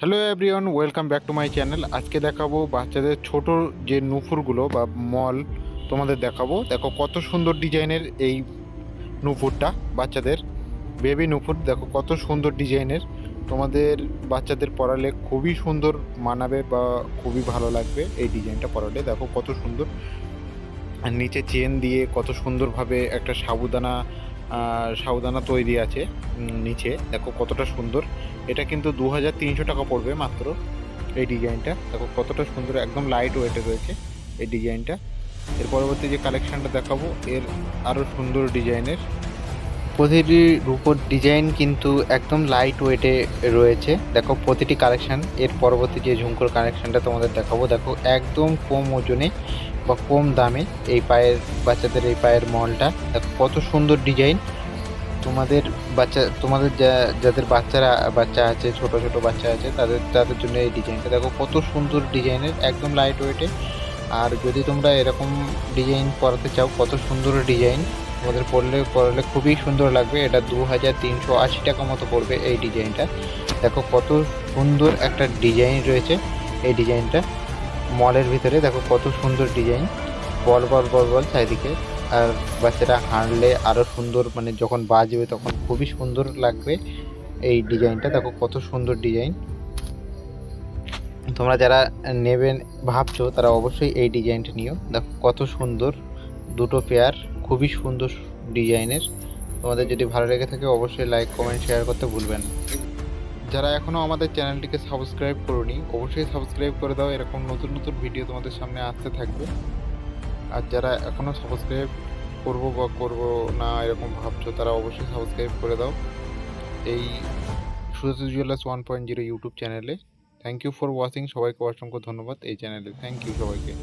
Hello everyone welcome back to my channel আজকে দেখাবো বাচ্চাদের ছোট যে নুপুরগুলো বা মল তোমাদের দেখাবো। দেখো কত সুন্দর ডিজাইনের এই নুপুরটা বাচ্চাদের বেবি নুপুর দেখো কত সুন্দর ডিজাইনের। তোমাদের বাচ্চাদের পরালে খুবই সুন্দর মানাবে বা খুবই ভালো লাগবে এই ডিজাইনটা পরালে দেখো কত সুন্দর। নিচে চেন দিয়ে কত সুন্দরভাবে একটা সাবুদানা সাবুদানা তৈরি আছে নিচে। দেখো কতটা সুন্দর। এটা কিন্তু দু হাজার তিনশো টাকা পড়বে মাত্র এই ডিজাইনটা। দেখো কতটা সুন্দর, একদম লাইট ওয়েটে রয়েছে এই ডিজাইনটা। এর পরবর্তী যে কালেকশানটা দেখাবো, এর আরও সুন্দর ডিজাইনের প্রতিটি রূপোর ডিজাইন কিন্তু একদম লাইট ওয়েটে রয়েছে। দেখো, প্রতিটি কালেকশান এর পরবর্তী যে ঝুমকোর কালেকশনটা তোমাদের দেখাবো, দেখো, একদম কম ওজনে বা কম দামে এই পায়ের, বাচ্চাদের এই পায়ের মলটা। দেখো, কত সুন্দর ডিজাইন। তোমাদের বাচ্চা, তোমাদের যা- যাদের বাচ্চারা, বাচ্চা আছে, ছোট ছোট বাচ্চা আছে, তাদের তাদের জন্য এই ডিজাইনটা। দেখো, কত সুন্দর ডিজাইনের, একদম লাইট ওয়েটে আর যদি তোমরা এরকম ডিজাইন করাতে চাও, কত সুন্দর ডিজাইন। তোমাদের পরলে পড়লে খুবই সুন্দর লাগবে। এটা দু হাজার তিনশো আশি টাকা মতো পড়বে এই ডিজাইনটা। দেখো কত সুন্দর একটা ডিজাইন রয়েছে এই ডিজাইনটা। মলের ভিতরে দেখো কত সুন্দর ডিজাইন। বল বল বল বল চারিদিকে। আর বাচ্চারা হাঁটলে আরও সুন্দর মানে যখন বাজবে তখন খুবই সুন্দর লাগবে এই ডিজাইনটা। দেখো কত সুন্দর ডিজাইন। তোমরা যারা নেবেন, ভাবছ তারা অবশ্যই এই ডিজাইনটা নিও। দেখো কত সুন্দর। দুটো পেয়ার খুবই সুন্দর ডিজাইনের। তোমাদের যদি ভালো লেগে থাকে অবশ্যই লাইক কমেন্ট শেয়ার করতে ভুলবেন না। যারা এখনও আমাদের চ্যানেলটিকে সাবস্ক্রাইব করোনি, অবশ্যই সাবস্ক্রাইব করে দাও। এরকম নতুন নতুন ভিডিও তোমাদের সামনে আসতে থাকবে। আর যারা এখনও সাবস্ক্রাইব করব বা করব না এরকম ভাবছ, তারা অবশ্যই সাবস্ক্রাইব করে দাও। এই Sujat jewellers one point zero YouTube চ্যানেলে থ্যাংক ইউ ফর ওয়াচিং সবাইকে অসংখ্য ধন্যবাদ এই চ্যানেলে থ্যাংক ইউ সবাইকে।